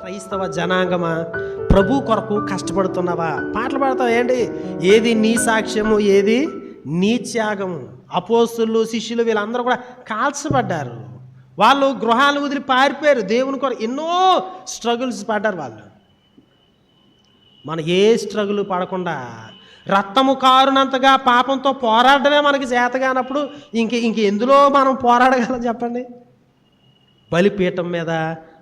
క్రైస్తవ జనాంగమా? ప్రభు కొరకు కష్టపడుతున్నావా? పాటలు పాడతావు? ఏంటి? ఏది నీ సాక్ష్యము ఏది నీ త్యాగము? అపోస్తులు శిష్యులు వీళ్ళందరూ కూడా కాల్చబడ్డారు. వాళ్ళు గృహాలు వదిలి పారిపోయారు. దేవుని కొరకు ఎన్నో స్ట్రగుల్స్ పడ్డారు వాళ్ళు. మన ఏ స్ట్రగుల్ పడకుండా రక్తము కారునంతగా పాపంతో పోరాడమే మనకి చేతగానప్పుడు ఇంక ఇంక ఎందులో మనం పోరాడగలం చెప్పండి? బలిపీఠం మీద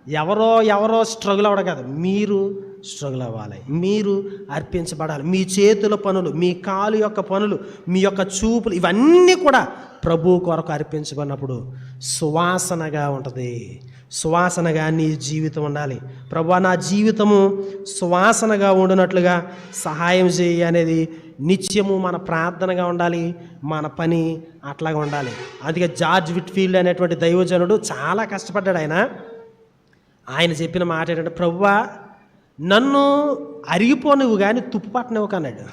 ఎవరో ఎవరో స్ట్రగుల్ అవ్వడం కాదు. మీరు స్ట్రగుల్ అవ్వాలి. మీరు అర్పించబడాలి. మీ చేతుల పనులు మీ కాలు యొక్క పనులు మీ యొక్క చూపులు ఇవన్నీ కూడా ప్రభు కొరకు అర్పించబడినప్పుడు సువాసనగా ఉంటుంది. సువాసనగా నీ జీవితం ఉండాలి. ప్రభు నా జీవితము సువాసనగా ఉండినట్లుగా సహాయం చేయి అనేది నిత్యము మన ప్రార్థనగా ఉండాలి. మన పని అట్లాగా ఉండాలి. అందుకే జార్జ్ విట్ఫీల్డ్ అనేటువంటి దైవజనుడు చాలా కష్టపడ్డాడు ఆయన. ఆయన చెప్పిన మాట ఏంటంటే ప్రవ్వా నన్ను అరిగిపోనివు కానీ తుప్పుపట్టనివ్వు కన్నాడు.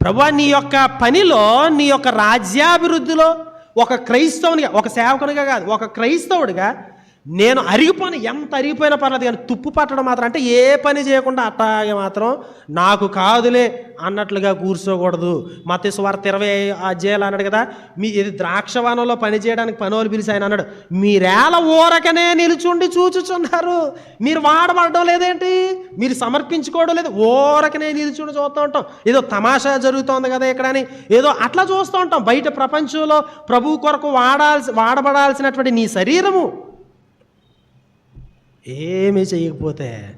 ప్రభా నీ యొక్క పనిలో నీ యొక్క రాజ్యాభివృద్ధిలో ఒక క్రైస్తవునిగా ఒక సేవకునిగా కాదు ఒక క్రైస్తవుడిగా నేను అరిగిపోయిన ఎంత అరిగిపోయినా పర్లేదు కానీ తుప్పు పట్టడం మాత్రం అంటే ఏ పని చేయకుండా అట్టాగే మాత్రం నాకు కాదులే అన్నట్లుగా కూర్చోకూడదు. మత స్వార్థ ఇరవై అధ్యాయులు అన్నాడు కదా మీ ఇది ద్రాక్షవనంలో పని చేయడానికి పనులు పిలిచి ఆయన అన్నాడు మీరేళ ఊరకనే నిలుచుండి చూచుచున్నారు మీరు వాడబడడం లేదేంటి? మీరు సమర్పించుకోవడం లేదు ఊరకనే నిలుచుండి చూస్తూ ఉంటాం. ఏదో తమాషా జరుగుతోంది కదా ఇక్కడ అని ఏదో అట్లా చూస్తూ ఉంటాం. బయట ప్రపంచంలో ప్రభు కొరకు వాడాల్సి వాడబడాల్సినటువంటి నీ శరీరము ఏమీ చేయకపోతే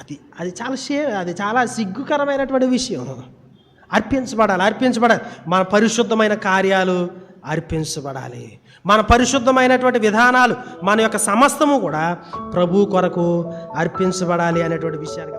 అది అది చాలా షే అది చాలా సిగ్గుకరమైనటువంటి విషయం. అర్పించబడాలి అర్పించబడాలి. మన పరిశుద్ధమైన కార్యాలు అర్పించబడాలి. మన పరిశుద్ధమైనటువంటి విధానాలు మన యొక్క సమస్తము కూడా ప్రభు కొరకు అర్పించబడాలి అనేటువంటి విషయాన్ని